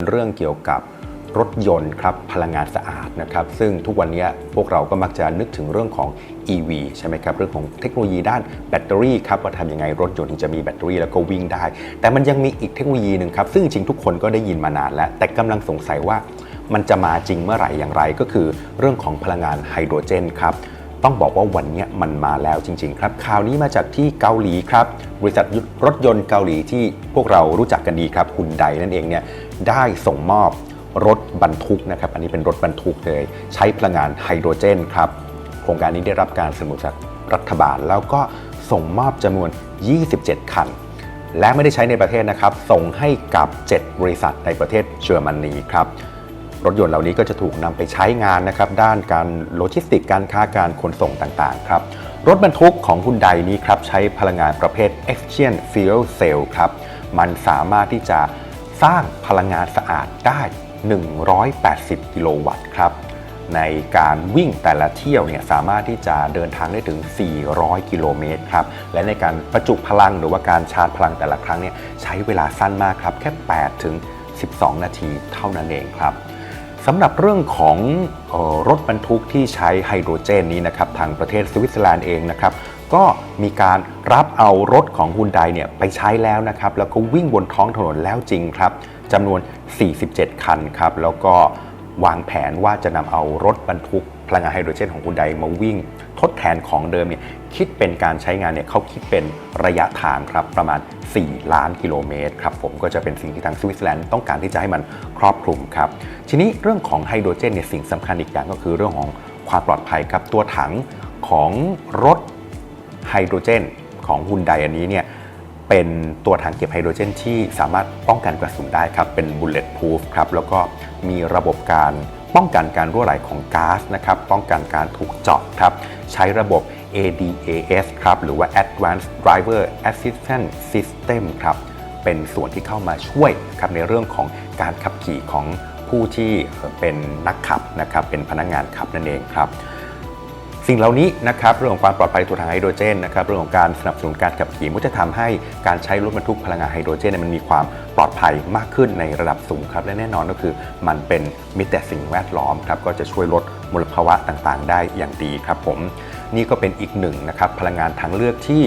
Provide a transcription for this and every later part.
เรื่องเกี่ยวกับรถยนต์ครับพลังงานสะอาดนะครับซึ่งทุกวันนี้พวกเราก็มักจะนึกถึงเรื่องของ EV ใช่ไหมครับเรื่องของเทคโนโลยีด้านแบตเตอรี่ครับว่าทำยังไงรถยนต์ถึงจะมีแบตเตอรี่แล้วก็วิ่งได้ แต่มันยังมีอีกเทคโนโลยีหนึ่งครับซึ่งจริงทุกคนก็ได้ยินมานานแล้ว แต่กำลังสงสัยว่ามันจะมาจริงเมื่อไหร่อย่างไร ก็คือเรื่องของพลังงานไฮโดรเจนครับต้องบอกว่าวันนี้มันมาแล้วจริง ๆ ครับข่าวนี้มาจากที่เกาหลีครับ บริษัทรถยนต์เกาหลีที่พวกเรารู้จักกันดีครับคุณไดนั่นเองเนี่ยได้ส่งมอบรถบรรทุกนะครับ อันนี้เป็นรถบรรทุกเลย ใช้พลังงานไฮโดรเจนครับ โครงการนี้ได้รับการสนับสนุนจากรัฐบาล แล้วก็ส่งมอบจำนวน 27 คัน และไม่ได้ใช้ในประเทศนะครับ ส่งให้กับ 7 บริษัทในประเทศเยอรมนีครับ รถยนต์เหล่านี้ก็จะถูกนำไปใช้งานนะครับ ด้านการโลจิสติก การค้าการขนส่งต่างๆ ครับ รถบรรทุกของคุณไดนี้ครับใช้พลังงานประเภท Efficient Fuel Cell ครับ มันสามารถที่จะสร้างพลังงานสะอาดได้ 180 กิโลวัตต์ครับ ในการวิ่งแต่ละเที่ยวเนี่ยสามารถที่จะเดินทางได้ถึง 400 กิโลเมตรครับ และในการประจุพลังหรือว่าการชาร์จพลังแต่ละครั้งเนี่ยใช้เวลาสั้นมากครับ แค่ 8 ถึง 12 นาทีเท่านั้นเองครับ สำหรับเรื่องของออรถบรรทุกที่ใช้ไฮโดรเจนนี้นะครับทางประเทศสวิตเซอร์แลนด์เองนะครับก็มีการรับเอารถของฮุนไดเนี่ยไปใช้แล้วนะครับแล้วก็วิ่งบนท้องถนนแล้วจริงครับจำนวน 47 คันครับแล้วก็ วางแผนว่าจะนำเอารถบรรทุกพลังงานไฮโดรเจนของฮุนไดมาวิ่ง ทดแทนของเดิมเนี่ยคิดเป็นการใช้งานเนี่ยเขาคิดเป็นระยะทางครับประมาณ 4 ล้านกิโลเมตรครับผมก็จะเป็นสิ่งที่ทางสวิตเซอร์แลนด์ต้องการที่จะให้มันครอบคลุมครับทีนี้เรื่องของไฮโดรเจนเนี่ยสิ่งสำคัญอีกอย่างก็คือเรื่องของความปลอดภัยครับตัวถังของรถไฮโดรเจนของฮุนไดอันนี้เนี่ยเป็นตัวถังเก็บไฮโดรเจนที่สามารถป้องกันกระสุนได้ครับเป็น bulletproof ครับแล้วก็ มีระบบการป้องกันการรั่วไหลของก๊าซนะครับป้องกันการถูกเจาะครับใช้ระบบ ADAS ครับหรือว่า Advanced Driver Assistance System ครับเป็นส่วนที่เข้ามาช่วยครับในเรื่องของการขับขี่ของผู้ที่เป็นนักขับนะครับเป็นพนักงานขับนั่นเองครับ สิ่งเหล่านี้นะครับเรื่องของความปลอดภัยตัวทางไฮโดรเจนนะครับเรื่องของการสนับสนุนการขับขี่มันจะทำให้การใช้รถบรรทุกพลังงานไฮโดรเจนมันมีความปลอดภัยมากขึ้นในระดับสูงครับและแน่นอนก็คือมันเป็นมิตรแต่สิ่งแวดล้อมครับก็จะช่วยลดมลภาวะต่างๆ ได้อย่างดีครับผมนี่ก็เป็นอีกหนึ่งนะครับพลังงานทางเลือกที่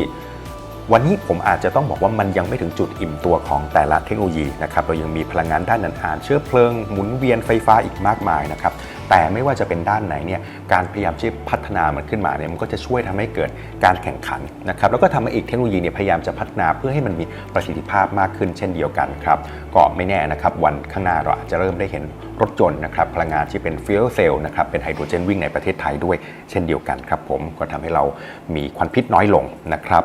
วันนี้ผมอาจจะต้องบอกว่ามันยังไม่ถึงจุดอิ่มตัวของแต่ละเทคโนโลยีนะครับเรายังมีพลังงานด้านอื่นๆเชื้อเพลิงหมุนเวียนไฟฟ้าอีกมากมายนะครับ แต่ไม่ว่าจะเป็นด้านไหนเนี่ยการพยายามที่พัฒนามันขึ้นมาเนี่ยมันก็จะช่วยทำให้เกิดการแข่งขันนะครับแล้วก็ทำให้อีกเทคโนโลยีเนี่ยพยายามจะพัฒนาเพื่อให้มันมีประสิทธิภาพมากขึ้นเช่นเดียวกันครับก็ไม่แน่นะครับวันข้างหน้าเราอาจจะเริ่มได้เห็นรถยนต์นะครับพลังงานที่เป็นฟิวเซลนะครับเป็นไฮโดรเจนวิ่งในประเทศไทยด้วย เช่นเดียวกันครับผมก็ทำให้เรามีควันพิษน้อยลงนะครับ